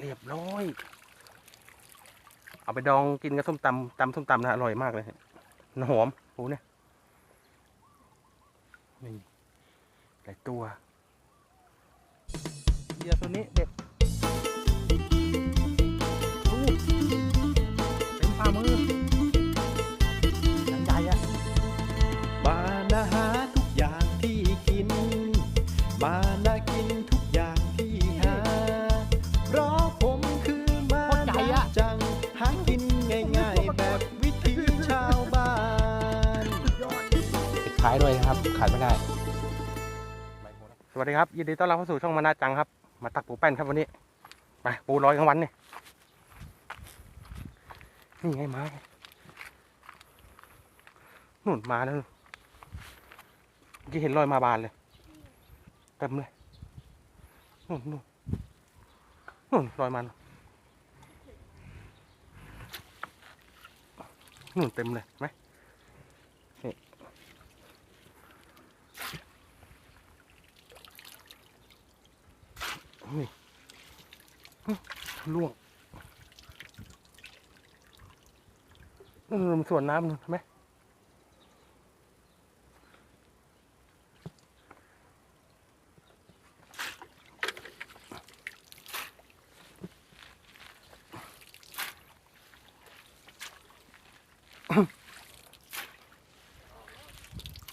เรียบร้อย เอาไปดองกินกับส้มตำตำส้มตำนะอร่อยมากเลยนหอมโอ้เนี่ยนี่หลายตัวเหยื่อตัวนี้เด็ดเต็มฝ่ามือหนังใหญ่อะมานะหาทุกอย่างที่กินมาน ท้ายด้วยนะครับ ขาดไม่ได้ สวัสดีครับ ยินดีต้อนรับเข้าสู่ช่องมานาจังครับ มาตักปูแป้นครับวันนี้ ไปปูลอยกลางวันนี่นี่ไงไม้นู่นมาแล้วเมื่อกี้เห็นลอยมาบานเลยเต็มเลยนู่นนู่นนู่นลอยมานู่นเต็มเลยไหม นี่อื้อ ล่วงเออมันส่วนน้ำนู่นเห็นไหม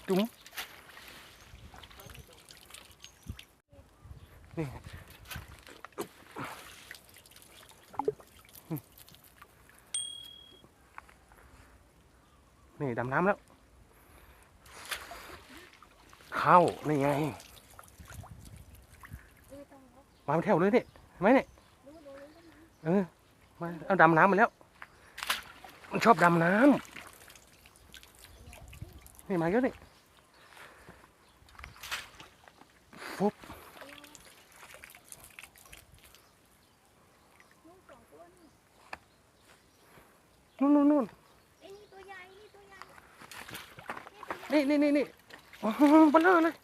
จุ๋ม นี่ดำน้ำแล้ว เข้า นี่ไง มาเป็นแถวเลยเนี่ยเห็นไหมเนี่ยเออมาเอาดำน้ำมาแล้ว มันชอบดำน้ำนี่มาเยอะนี่ฟุบนู่นนู่นนู่น นี่นี่นี่นี่โอ้โหบลอเลย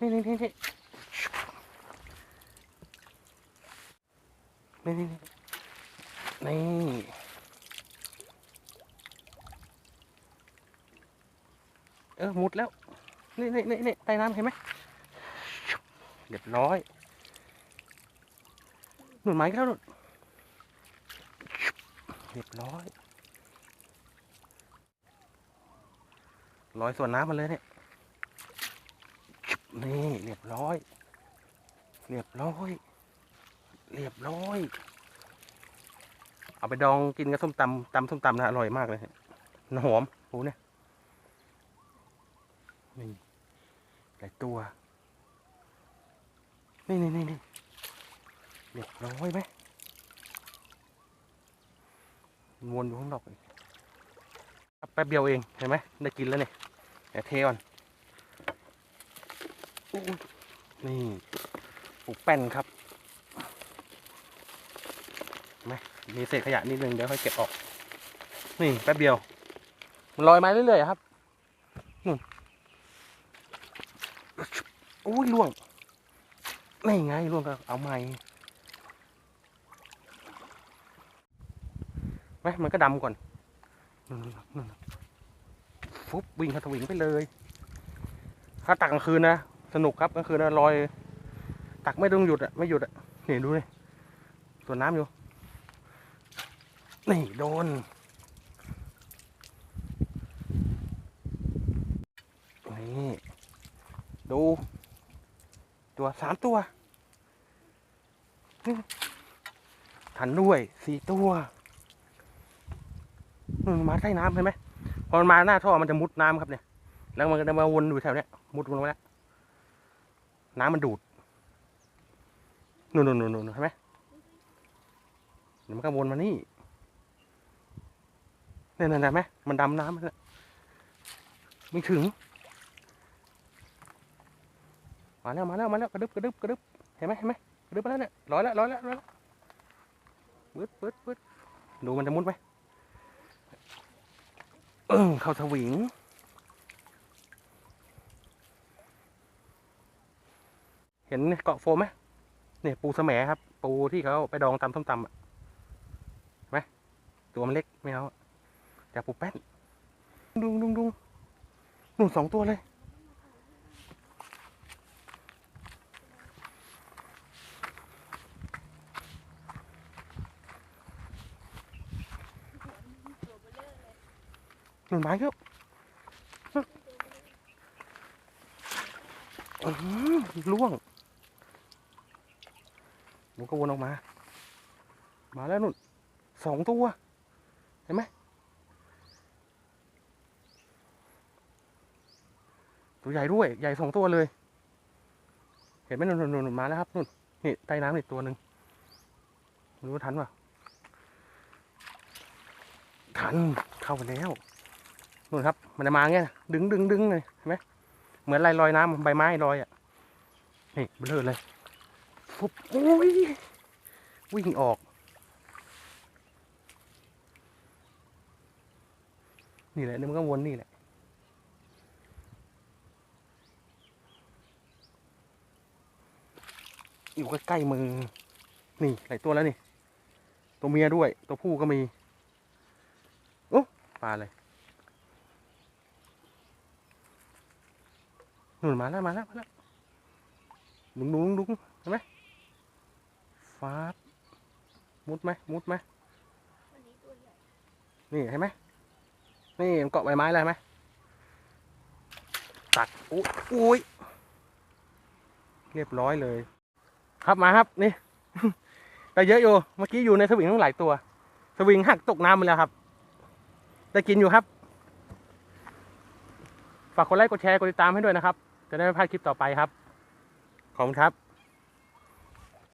นี่นี่นี่นี่นี่นี่นี่เออหมุดแล้ว นี่นี่นี่นี่ใต้น้ำเห็นไหม เรียบร้อยหนุนไม้ก็แล้วหนุนเรียบร้อยลอยส่วนน้ำมาเลยเนี่ยนี่เรียบร้อย เรียบร้อย เรียบร้อย เอาไปดองกินกับส้มตำตำส้มตำนะอร่อยมากเลยมันหอมโอ้เนี่ยนี่หลายตัว นี่นี่นี่นี่เรียบร้อยไหมวนอยู่ข้างนอกอีกแป๊บเดียวเองเห็นไหมได้กินแล้วเนี่ยเดี๋ยวเทก่อนนี่ปูแป้นครับเห็นไหมมีเศษขยะนิดนึงเดี๋ยวค่อยเก็บออก นี่แป๊บเดียว มันลอยมาเรื่อยๆครับนู่นอุ้ยล่วง นี่ไงล่วงก็เอาใหม่ไหมมันก็ดำก่อนนู่นฟุบวิ่งขาทวิงไปเลยถ้าตักกลางคืนนะสนุกครับกลางคืนนะลอย ตักไม่ต้องหยุดอะไม่หยุดอะนี่ดูนี่ส่วนน้ำอยู่ นี่โดนนี่ดู ตัวสามตัว ทันด้วยสี่ตัวนู่นมาใต้น้ำเห็นไหมพอมันมาหน้าท่อมันจะมุดน้ำครับเนี่ย แล้วมันก็จะมาวนอยู่แถวเนี้ย มุดวนมาแล้วน้ำมันดูดนู่นนู่นนู่นเห็นไหมเดี๋ยวมันก็วนมานี่เนี่ยนั่นเห็นไหมมันดำน้ำมันไม่ถึง มาแล้วมาแล้วมาแล้วกระดึบกระดึบกระดึบเห็นไหมเห็นไหมกระดึบมาแล้วเนี่ยร้อยแล้วร้อยแล้วร้อยแล้วปึ๊ดปึ๊ดปึ๊ดดูมันจะมุดไหมเออเขาสวิงเห็นเกาะโฟมไหมเนี่ยปูสแหมครับ ปูที่เขาไปดองตำส้มตำอะเห็นไหมตัวมันเล็กไม่เอาจากปูแป้นดุงดุงดุงหนุ่นสองตัวเลย หนุ่นไม้เยอะอื้อหือล่วงหนูก็วนออกมา มาแล้วนุ่นสองตัว เห็นไหมตัวใหญ่ด้วย ใหญ่สองตัวเลย เห็นไหมนุ่นนุ่นนุ่นมาแล้วครับนุ่นนี่ใต้น้ำนี่ตัวหนึ่งรู้ว่าทันป่ะทันเข้าไปแล้ว นู่นครับ มันจะมาเงี้ยดึงดึงดึงเลยเห็นไหมเหมือนลายลอยน้ำใบไม้ลอยอะนี่เบลอเลยฟุบโอ้ยวิ่งออก นี่แหละนี่มันก็วนนี่แหละอยู่ใกล้ๆมือ นี่หลายตัวแล้วนี่ ตัวเมียด้วย ตัวผู้ก็มีโอ้ปลาเลย นุนมาแล้วมาแล้วมาแล้วดุงดุงดุงเห็นไหมฟาดมุดไหมมุดไหมนี่เห็นไหมนี่มันเกาะใบไม้อะไรไหมตัดอุ้ยอุ้ยเรียบร้อยเลย ครับมาครับนี่แต่เยอะอยู่เมื่อกี้อยู่ในสวิงทั้งหลายตัว สวิงหักตกน้ำไปแล้วครับแต่กินอยู่ครับ ฝากกดไลค์กดแชร์กดติดตามให้ด้วยนะครับ จะได้ไม่พลาดคลิปต่อไปครับ ขอบคุณครับ